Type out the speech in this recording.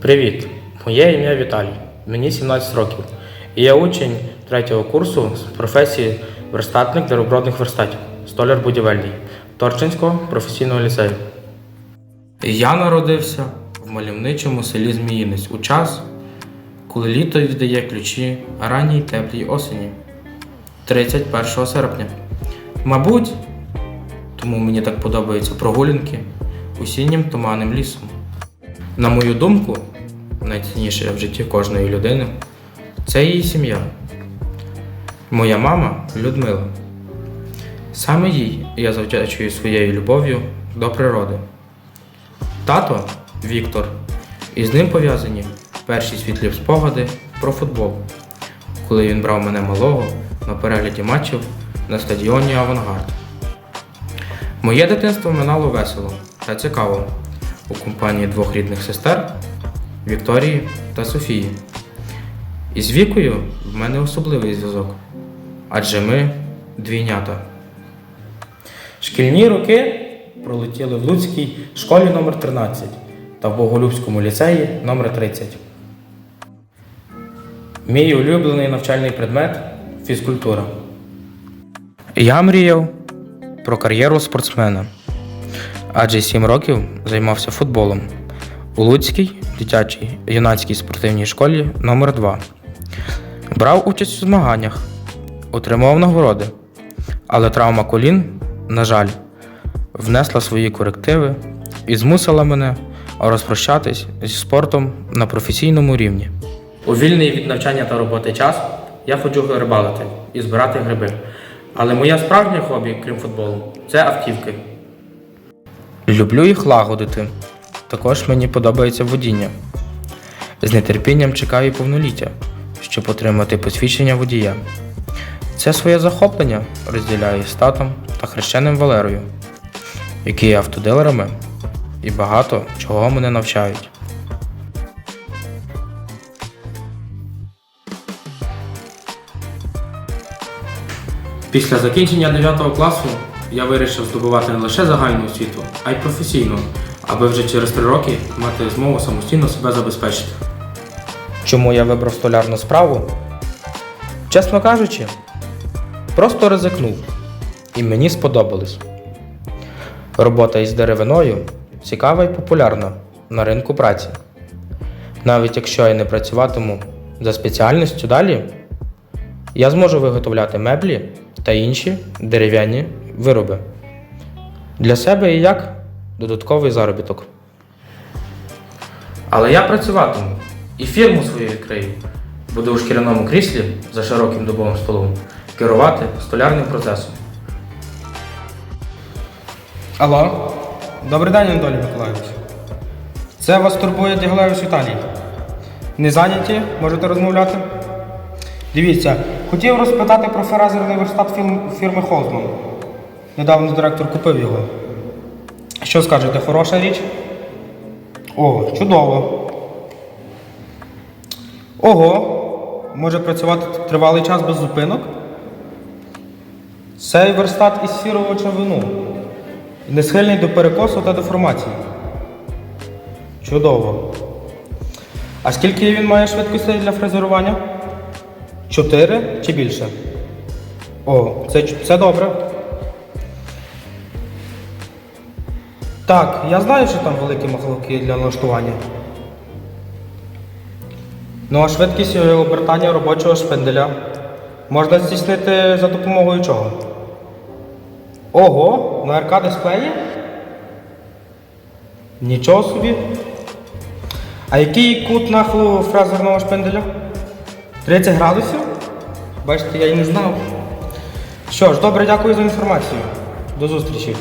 Привіт! Моє ім'я Віталій. Мені 17 років. І я учень третього курсу з професії верстатник деробродних верстатів, столяр будівельний Торчинського професійного ліцею. Я народився в мальовничому селі Зміїнець у час, коли літо віддає ключі ранній теплій осені 31 серпня. Мабуть, тому мені так подобаються прогулянки осіннім туманним лісом. На мою думку, найцінніше в житті кожної людини це її сім'я. Моя мама Людмила. Саме їй я завдячую своєю любов'ю до природи. Тато Віктор. І з ним пов'язані перші світлі спогади про футбол, коли він брав мене малого на перегляді матчів на стадіоні Авангард. Моє дитинство минало весело та цікаво у компанії двох рідних сестер Вікторії та Софії. І з вікою в мене особливий зв'язок, адже ми двійнята. Шкільні роки пролетіли в Луцькій школі номер 13 та в Боголюбському ліцеї номер 30. Мій улюблений навчальний предмет фізкультура. Я мріяв про кар'єру спортсмена, адже 7 років займався футболом у Луцькій дитячій юнацькій спортивній школі номер 2 Брав участь у змаганнях, отримував нагороди, але травма колін, на жаль, внесла свої корективи і змусила мене розпрощатись зі спортом на професійному рівні. У вільний від навчання та роботи час я ходжу рибалити і збирати гриби. Але моє справжнє хобі, крім футболу, це автівки. Люблю їх лагодити. Також мені подобається водіння. З нетерпінням чекаю повноліття, щоб отримати посвідчення водія. Це своє захоплення розділяю з татом та хрещеним Валерою, які є автодилерами і багато чого мене навчають. Після закінчення 9 класу я вирішив здобувати не лише загальну освіту, а й професійну, аби вже через 3 роки мати змогу самостійно себе забезпечити. Чому я вибрав столярну справу? Чесно кажучи, просто ризикнув, і мені сподобалось. Робота із деревиною цікава і популярна на ринку праці. Навіть якщо я не працюватиму за спеціальністю далі, я зможу виготовляти меблі та інші дерев'яні вироби. Для себе і як додатковий заробіток. Але я працюватиму і фірму свою відкрию. Буду у шкіряному кріслі за широким дубовим столом керувати столярним процесом. Алло, добрий день, Анатолій Миколайович. Це вас турбує Дяглевич Віталій. Не зайняті? Можете розмовляти? Дивіться, хотів розпитати про фрезерний верстат фірми Холзман. Недавно директор купив його. Що скажете, хороша річ? О, чудово. Ого, може працювати тривалий час без зупинок? Цей верстат із сірого човину. Не схильний до перекосу та деформації. Чудово. А скільки він має швидкостей для фрезерування? Чотири чи більше? О, це, це добре. Так, я знаю, що там великі маховики для налаштування. Ну а швидкість обертання робочого шпинделя можна здійснити за допомогою чого? Ого, на РК дисплеї? Нічого собі. А який кут нахилу фрезерного шпинделя? 30 градусів? Бачите, я й не знав. Що ж, добре, дякую за інформацію. До зустрічі.